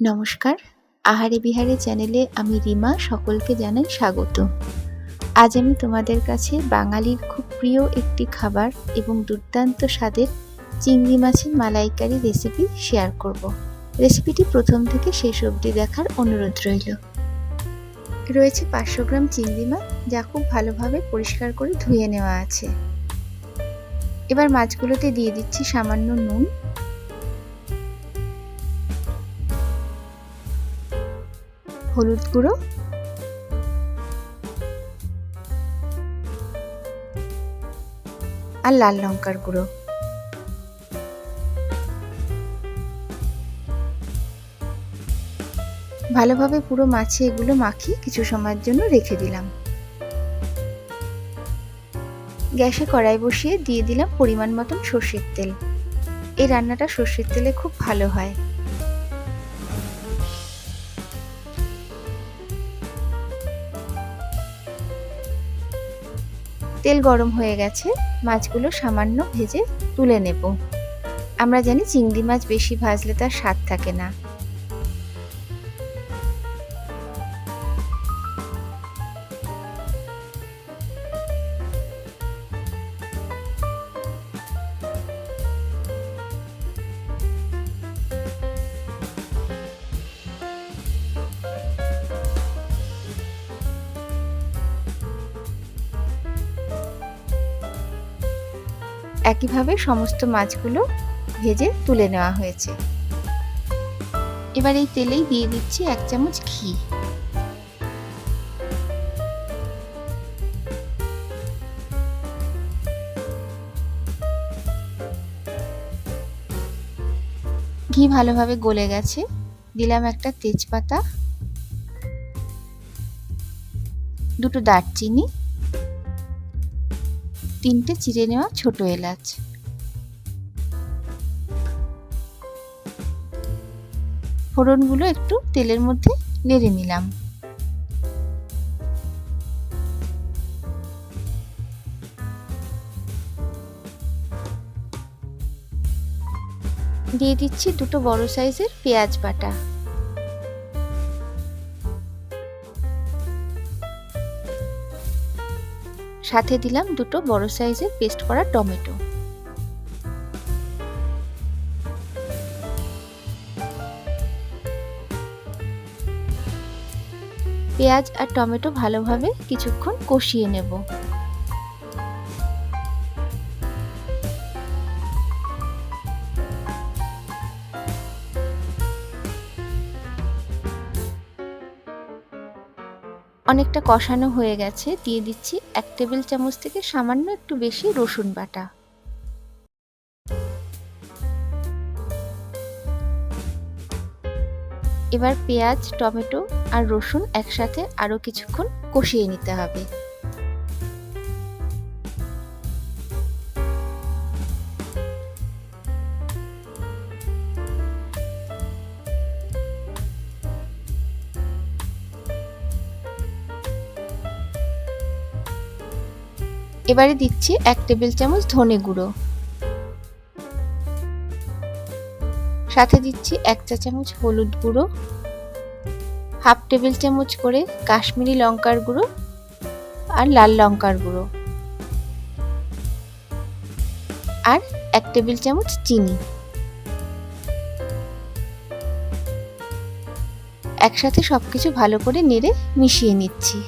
নমস্কার। আহারে বিহারে চ্যানেলে আমি রিমা, সকলকে জানাই স্বাগত। আজ আমি তোমাদের কাছে বাঙালির খুব প্রিয় একটি খাবার এবং দুর্দান্ত স্বাদের চিংড়ি মাছের মালাইকারি রেসিপি শেয়ার করব। রেসিপিটি প্রথম থেকে শেষ অবধি দেখার অনুরোধ রইল। রয়েছে পাঁচশো গ্রাম চিংড়ি মাছ, যা খুব ভালোভাবে পরিষ্কার করে ধুয়ে নেওয়া আছে। এবার মাছগুলোতে দিয়ে দিচ্ছি সামান্য নুন হলুদ গুঁড়ো। আর লাল লঙ্কার গুঁড়ো। ভালোভাবে পুরো মাছে এগুলো মাখিয়ে কিছু সময়ের জন্য রেখে দিলাম। গ্যাসে কড়াই বসিয়ে দিয়ে দিলাম পরিমাণ মতন সর্ষের তেল। এই রান্নাটা সর্ষের তেলে খুব ভালো হয়। তেল গরম হয়ে গেছে, মাছগুলো সামান্য ভেজে তুলে নেব। আমরা জানি চিংড়ি মাছ বেশি ভাজলে তার স্বাদ থাকে না। একইভাবে সমস্ত মাছগুলো ভেজে তুলে নেওয়া হয়েছে। এবার এই তেলেই দিয়ে দিচ্ছি এক চামচ ঘি। ঘি ভালোভাবে গলে গেছে। দিলাম একটা তেজপাতা, দুটো দারচিনি তিনটে চিড়ে নেওয়া ছোট এলাচ। ফোড়নগুলো একটু তেলের মধ্যে নেড়ে নিলাম। দিয়ে দিচ্ছি দুটো বড় সাইজের পেঁয়াজ বাটা। সাথে দিলাম দুটো বড় সাইজের পেস্ট করা টমেটো। পেঁয়াজ আর টমেটো ভালোভাবে কিছুক্ষণ কষিয়ে নেব। অনেকটা কষানো হয়ে গেছে, দিয়ে দিচ্ছি এক টেবিল চামচ থেকে সামান্য একটু বেশি রসুন বাটা। এবার পেঁয়াজ, টমেটো আর রসুন একসাথে আরও কিছুক্ষণ কষিয়ে নিতে হবে। এবারে দিচ্ছি এক টেবিল চামচ ধনে গুঁড়ো। সাথে দিচ্ছি এক চা চামচ হলুদ গুঁড়ো, হাফ টেবিল চামচ করে কাশ্মীরি লঙ্কার গুঁড়ো আর লাল লঙ্কার গুঁড়ো। আর এক টেবিল চামচ চিনি। একসাথে সবকিছু ভালো করে নেড়ে মিশিয়ে নিচ্ছি।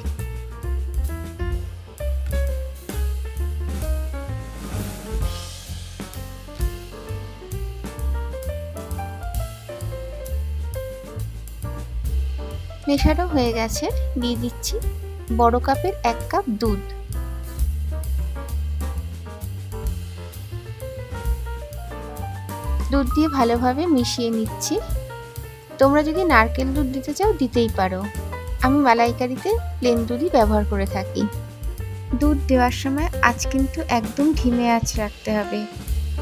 মেশানো হয়ে গেছে। দিয়ে দিচ্ছি বড় কাপের এক কাপ দুধ। দুধ দিয়ে ভালোভাবে মিশিয়ে নিচ্ছি। তোমরা যদি নারকেল দুধ দিতে চাও, দিতেই পারো। আমি মালাইকারিতে প্লেন দুধই ব্যবহার করে থাকি। দুধ দেওয়ার সময় আজ কিন্তু একদম ধিমে আঁচ রাখতে হবে।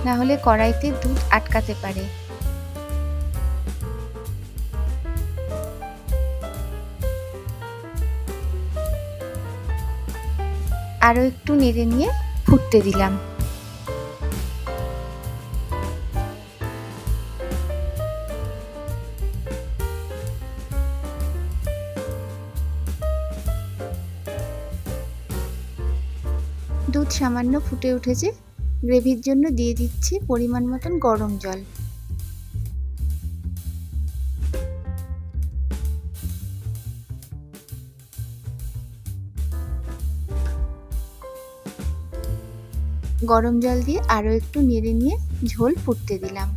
না হলে কড়াইতে দুধ আটকাতে পারে। আরও একটু নেড়ে নিয়ে ফুটতে দিলাম। দুধ সামান্য ফুটে উঠেছে। গ্রেভির জন্য দিয়ে দিচ্ছি পরিমাণ মতন গরম জল। গরম জল দিয়ে আরও একটু নেড়ে নিয়ে ঝোল ফুটতে দিলাম।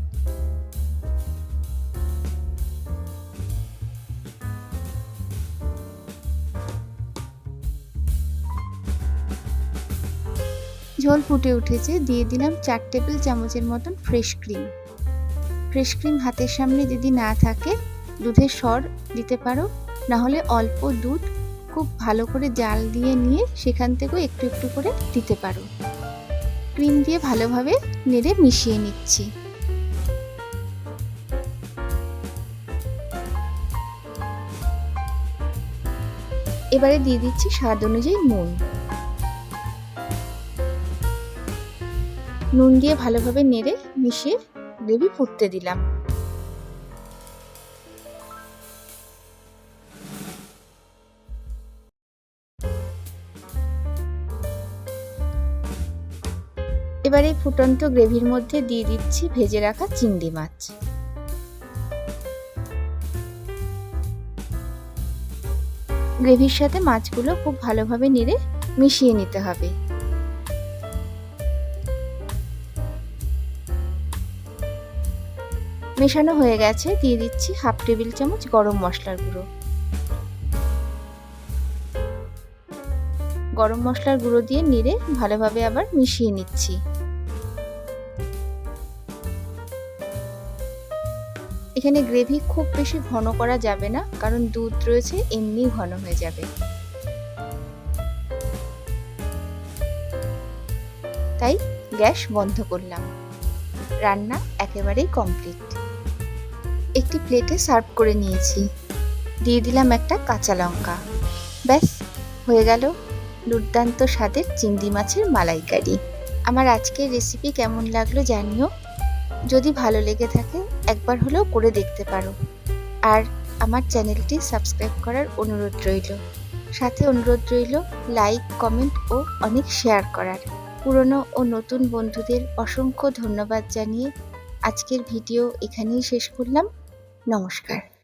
ঝোল ফুটে উঠেছে, দিয়ে দিলাম চার টেবিল চামচের মতন ফ্রেশ ক্রিম। ফ্রেশ ক্রিম হাতের সামনে যদি না থাকে, দুধের সর দিতে পারো না হলে অল্প দুধ খুব ভালো করে জাল দিয়ে নিয়ে সেখান থেকেও একটু একটু করে দিতে পারো। ক্রিম দিয়ে ভালোভাবে নেড়ে মিশিয়ে নিচ্ছি। এবারে দিয়ে দিচ্ছি স্বাদ অনুযায়ী নুন। নুন দিয়ে ভালোভাবে নেড়ে মিশিয়ে গ্রেভি ফুটতে দিলাম। এবারে ফুটন্ত গ্রেভির মধ্যে দিয়ে দিচ্ছি ভেজে রাখা চিংড়ি মাছ। গ্রেভির সাথে মাছগুলো খুব ভালোভাবে নেড়ে মিশিয়ে নিতে হবে। মেশানো হয়ে গেছে, দিয়ে দিচ্ছি হাফ টেবিল চামচ গরম মশলার গুঁড়ো। গরম মশলার গুঁড়ো দিয়ে নেড়ে ভালোভাবে আবার মিশিয়ে নিচ্ছি। এখানে গ্রেভি খুব বেশি ঘন করা যাবে না, কারণ দুধ রয়েছে, এমনি ঘন হয়ে যাবে। তাই গ্যাস বন্ধ করলাম। রান্না একেবারেই কমপ্লিট। একটি প্লেটে সার্ভ করে নিয়েছি। দিয়ে দিলাম একটা কাঁচা লঙ্কা। ব্যাস, হয়ে গেল দুর্দান্ত স্বাদের চিংড়ি মাছের মালাইকারি। আমার আজকের রেসিপি কেমন লাগল জানিও। যদি ভালো লেগে থাকে একবার হলেও করে দেখতে পারো। আর আমার চ্যানেলটি সাবস্ক্রাইব করার অনুরোধ রইল। সাথে অনুরোধ রইল লাইক, কমেন্ট ও অনেক শেয়ার করার। পুরনো ও নতুন বন্ধুদের অসংখ্য ধন্যবাদ জানিয়ে আজকের ভিডিও এখানেই শেষ করলাম। নমস্কার।